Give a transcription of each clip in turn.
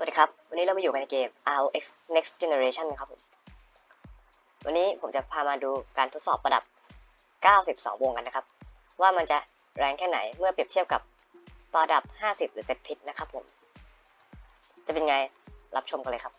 สวัสดีครับ วันนี้เรามาอยู่กันในเกม ROX Next Generation นะครับผมวันนี้ผมจะพามาดูการทดสอบประดับ 92 วงกันนะครับ ว่ามันจะแรงแค่ไหนเมื่อเปรียบเทียบกับประดับ 50 หรือเซตพิษนะครับผม จะเป็นไงรับชมกันเลยครับ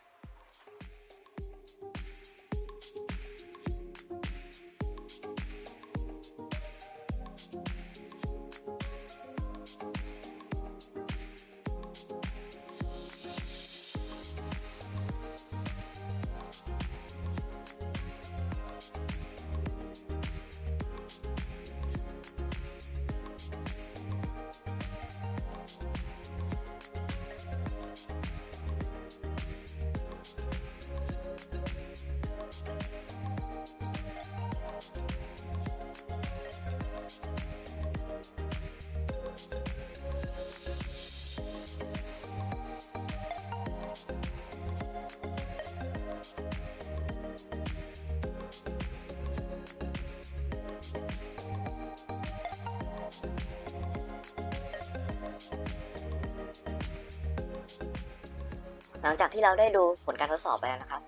หลังจากที่เราได้ดูผลการทดสอบไปแล้วนะครับ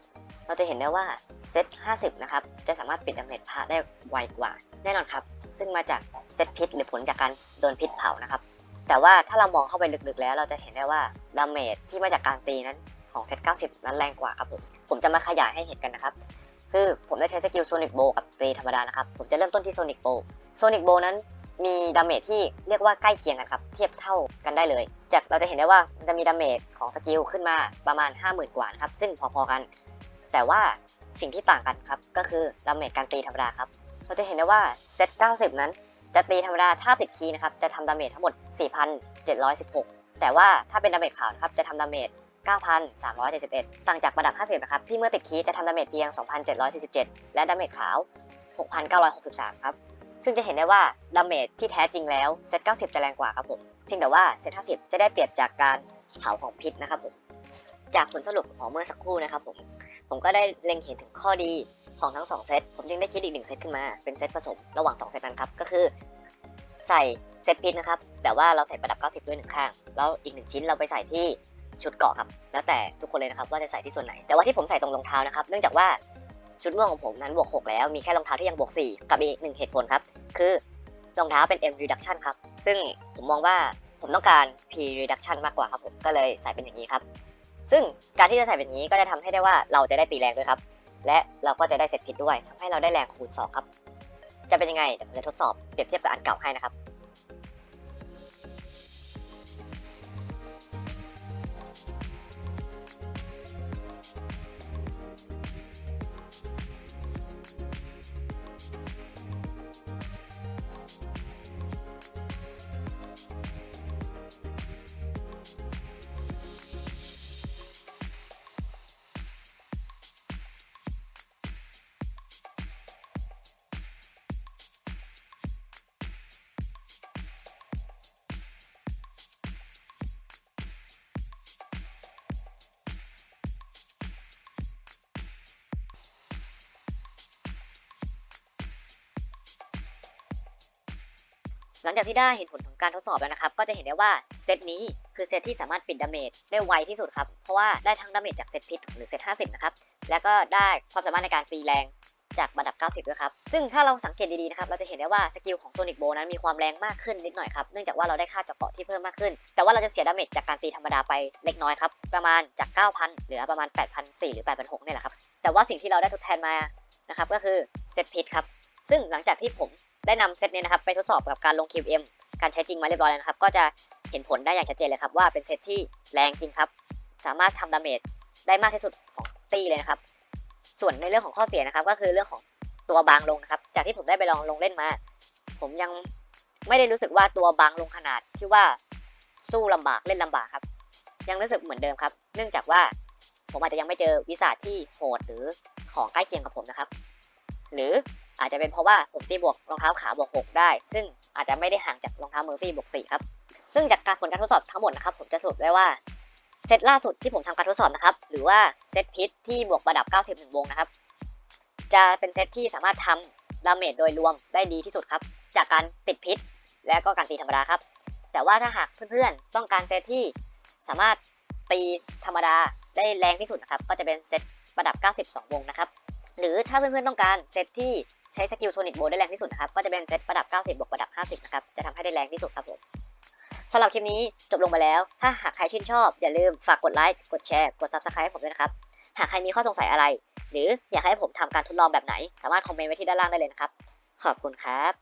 เราจะเห็นได้ว่าเซต 50 นะครับ จะสามารถปิดดาเมจพระได้ไวกว่า แน่นอนครับ ซึ่งมาจากเซตพิษหรือผลจากการโดนพิษเผานะครับ แต่ว่าถ้าเรามองเข้าไปลึกๆแล้ว เราจะเห็นได้ว่าดาเมจที่มาจากการตีนั้นของเซต 90 นั้นแรงกว่าครับผม ผมจะมาขยายให้เห็นกันนะครับ คือผมได้ใช้สกิลโซนิกโบกับตีธรรมดานะครับ ผมจะเริ่มต้นที่โซนิกโบโซนิกโบนั้น มีดาเมจที่เรียกว่าใกล้เคียงกันครับ เทียบเท่ากันได้เลย จากเราจะเห็นได้ว่าจะมีดาเมจของสกิลขึ้นมาประมาณ 50,000 กว่านะครับ ซึ่งพอๆกัน แต่ว่าสิ่งที่ต่างกันครับ ก็คือดาเมจการตีธรรมดาครับ เราจะเห็นได้ว่าเซต 90 นั้น จะตีธรรมดาถ้าติดคีย์นะครับ จะทำดาเมจทั้งหมด 4,716 แต่ว่าถ้าเป็นดาเมจขาวนะครับ จะทำดาเมจ9,371 ต่างจากประดับ 50 นะครับ ที่เมื่อติดคีย์จะทำดาเมจเพียง 2,747 และดาเมจขาว 6,963 ครับ ซึ่งจะเห็นได้ว่าดาเมจที่แท้จริงแล้วเซต90 จะแรงกว่าครับผม เพียงแต่ว่าเซต50 จะได้เปรียบจากการเผาของพิษนะครับผม จากผลสรุปของเมื่อสักครู่นะครับผม ผมก็ได้เล็งเห็นถึงข้อดีของทั้ง 2 เซต ผมจึงได้คิดอีกหนึ่งเซตขึ้นมา เป็นเซตผสมระหว่าง 2 เซตนั้นครับ ก็คือใส่เซตพิษนะครับ แต่ว่าเราใส่ประดับ 90 ด้วยหนึ่งข้าง แล้วอีกหนึ่งชิ้นเราไปใส่ที่ชุดเกาะครับ แล้วแต่ทุกคนเลยนะครับว่าจะใส่ที่ส่วนไหน แต่ว่าที่ผมใส่ตรงรองเท้านะครับ เนื่องจากว่า ชุดม่วงของผมนั้นบวก 6 แล้ว มีแค่รองเท้าที่ยังบวก 4 กับอีกหนึ่งเหตุผลครับ คือรองเท้าเป็น M reduction ครับ ซึ่งผมมองว่าผมต้องการ P reduction มากกว่าครับผม ก็เลยใส่เป็นอย่างนี้ครับ ซึ่งการที่จะใส่แบบนี้ก็จะทำให้ได้ว่าเราจะได้ตีแรงด้วยครับ และเราก็จะได้เซตพิษด้วยทำให้เราได้แรงคูณ 2 ครับ จะเป็นยังไงเดี๋ยวผมจะทดสอบเปรียบเทียบกับอันเก่าให้นะครับ หลังจากที่ได้เห็นผลของการทดสอบแล้วนะครับ ก็จะเห็นได้ว่าเซตนี้คือเซตที่สามารถปิดดาเมจได้ไวที่สุดครับ เพราะว่าได้ทั้งดาเมจจากเซตพิษหรือเซต50 นะครับ แล้วก็ได้ความสามารถในการตีแรงจากระดับ 90 ด้วยครับ ซึ่งถ้าเราสังเกตดีๆ นะครับ เราจะเห็นได้ว่าสกิลของโซนิกโบนั้นมีความแรงมากขึ้นนิดหน่อยครับ เนื่องจากว่าเราได้ค่าเจาะเกาะที่เพิ่มมากขึ้น แต่ว่าเราจะเสียดาเมจจากการตีธรรมดาไปเล็กน้อยครับ ประมาณจาก 9,000 เหลือประมาณ 8,400 หรือ 8,600 เนี่ยแหละครับ แต่ว่าสิ่งที่เราได้ทดแทนมา นะครับ ก็คือเซตพิษครับ ซึ่งหลังจากที่ผม ได้นำเซตนี้นะครับไปทดสอบกับการลง QM การใช้จริงมาเรียบร้อยแล้วนะครับ ก็จะเห็นผลได้อย่างชัดเจนเลยครับ ว่าเป็นเซตที่แรงจริงครับ สามารถทำดาเมจได้มากที่สุดของตีเลยนะครับ ส่วนในเรื่องของข้อเสียนะครับ ก็คือเรื่องของตัวบางลงนะครับ จากที่ผมได้ไปลองลงเล่นมา ผมยังไม่ได้รู้สึกว่าตัวบางลงขนาดที่ว่าสู้ลำบากเล่นลำบากครับ ยังรู้สึกเหมือนเดิมครับ เนื่องจากว่าผมอาจจะยังไม่เจอวิสาที่โหดหรือของใกล้เคียงกับผมนะครับ หรือ อาจจะเป็นเพราะว่าผมตีบวกรองเท้าขาบวก 6 ได้ ซึ่งอาจจะไม่ได้ห่างจากรองเท้าเมอร์ฟี่บวก4ครับ ซึ่งจากการผลการทดสอบทั้งหมดนะครับผมจะสรุปได้ว่าเซตล่าสุดที่ผมทำการทดสอบนะครับหรือว่าเซตพิษที่บวกประดับ 91 วงนะครับจะเป็นเซตที่สามารถทำดาเมจโดยรวมได้ดีที่สุดครับ จากการติดพิษ และก็การตีธรรมดาครับ แต่ว่าถ้าหากเพื่อนๆ ต้องการเซตที่สามารถตีธรรมดาได้แรงที่สุดนะครับ ก็จะเป็นเซตประดับ 92 วงนะครับ หรือถ้าเพื่อนๆ ต้องการเซตที่ ใช้สกิลโซนิกโบได้แรงที่สุดนะครับ ก็จะเป็นเซตประดับ 90 บวกประดับ 50 นะครับ จะทำให้ได้แรงที่สุดครับผมสำหรับคลิปนี้จบลงไปแล้ว ถ้าหากใครชื่นชอบ อย่าลืมฝากกดไลค์ กดแชร์ กด Subscribe ให้ผมด้วยนะครับ หากใครมีข้อสงสัยอะไร หรืออยากให้ผมทำการทดลองแบบไหน สามารถคอมเมนต์ไว้ที่ด้านล่างได้เลยนะครับ ขอบคุณครับ